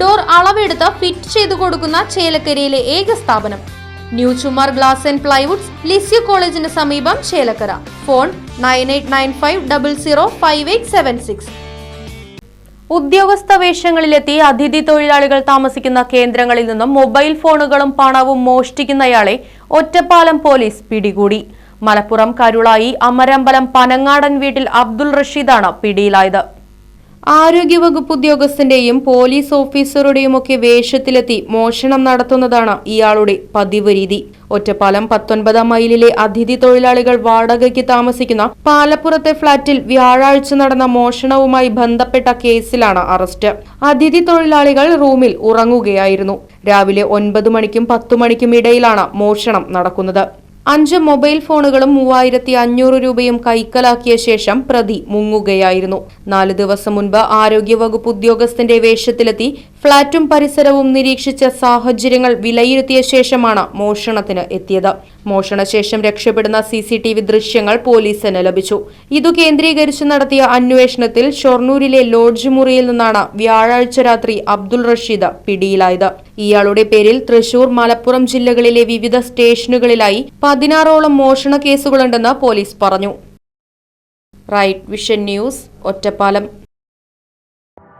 Door അളവെടുത്ത് fit ചെയ്തു കൊടുക്കുന്ന ചേലക്കരയിലെ ഏക സ്ഥാപനം. New Chumar glass and plywoods Lisieux കോളേജിന് സമീപം Chelakkara. Phone nine eight nine five double zero five eight seven six. ഉദ്യോഗസ്ഥ വേഷങ്ങളിലെത്തി അതിഥി തൊഴിലാളികൾ താമസിക്കുന്ന കേന്ദ്രങ്ങളിൽ നിന്നും മൊബൈൽ ഫോണുകളും പണവും മോഷ്ടിക്കുന്നയാളെ ഒറ്റപ്പാലം പോലീസ് പിടികൂടി. മലപ്പുറം കരുളായി അമരമ്പലം പനങ്ങാടൻ വീട്ടിൽ അബ്ദുൾ റഷീദാണ് പിടിയിലായത്. ആരോഗ്യവകുപ്പ് ഉദ്യോഗസ്ഥന്റെയും പോലീസ് ഓഫീസറുടെയും ഒക്കെ വേഷത്തിലെത്തി മോഷണം നടത്തുന്നതാണ് ഇയാളുടെ പതിവ് രീതി. ഒറ്റപ്പാലം പത്തൊൻപതാം മൈലിലെ അതിഥി തൊഴിലാളികൾ വാടകയ്ക്ക് താമസിക്കുന്ന പാലപ്പുറത്തെ ഫ്ളാറ്റിൽ വ്യാഴാഴ്ച നടന്ന മോഷണവുമായി ബന്ധപ്പെട്ട കേസിലാണ് അറസ്റ്റ്. അതിഥി തൊഴിലാളികൾ റൂമിൽ ഉറങ്ങുകയായിരുന്നു. രാവിലെ ഒൻപത് മണിക്കും പത്തു മണിക്കും ഇടയിലാണ് മോഷണം നടക്കുന്നത്. അഞ്ച് മൊബൈൽ ഫോണുകളും മൂവായിരത്തി അഞ്ഞൂറ് രൂപയും കൈക്കലാക്കിയ ശേഷം പ്രതി മുങ്ങുകയായിരുന്നു. നാല് ദിവസം മുൻപ് ആരോഗ്യവകുപ്പ് ഉദ്യോഗസ്ഥന്റെ വേഷത്തിലെത്തി ഫ്ളാറ്റും പരിസരവും നിരീക്ഷിച്ച സാഹചര്യങ്ങൾ വിലയിരുത്തിയ ശേഷമാണ് മോഷണത്തിന് എത്തിയത്. മോഷണശേഷം രക്ഷപ്പെടുന്ന സി സി ടി വി ദൃശ്യങ്ങൾ പോലീസിന് ലഭിച്ചു. ഇതു കേന്ദ്രീകരിച്ച് നടത്തിയ അന്വേഷണത്തിൽ ഷൊർണൂരിലെ ലോഡ്ജ് മുറിയിൽ നിന്നാണ് വ്യാഴാഴ്ച രാത്രി അബ്ദുൾ റഷീദ് പിടിയിലായത്. ഇയാളുടെ പേരിൽ തൃശൂർ മലപ്പുറം ജില്ലകളിലെ വിവിധ സ്റ്റേഷനുകളിലായി പതിനാറോളം മോഷണ കേസുകളുണ്ടെന്ന് പോലീസ് പറഞ്ഞു. Right vision news Ottapalam.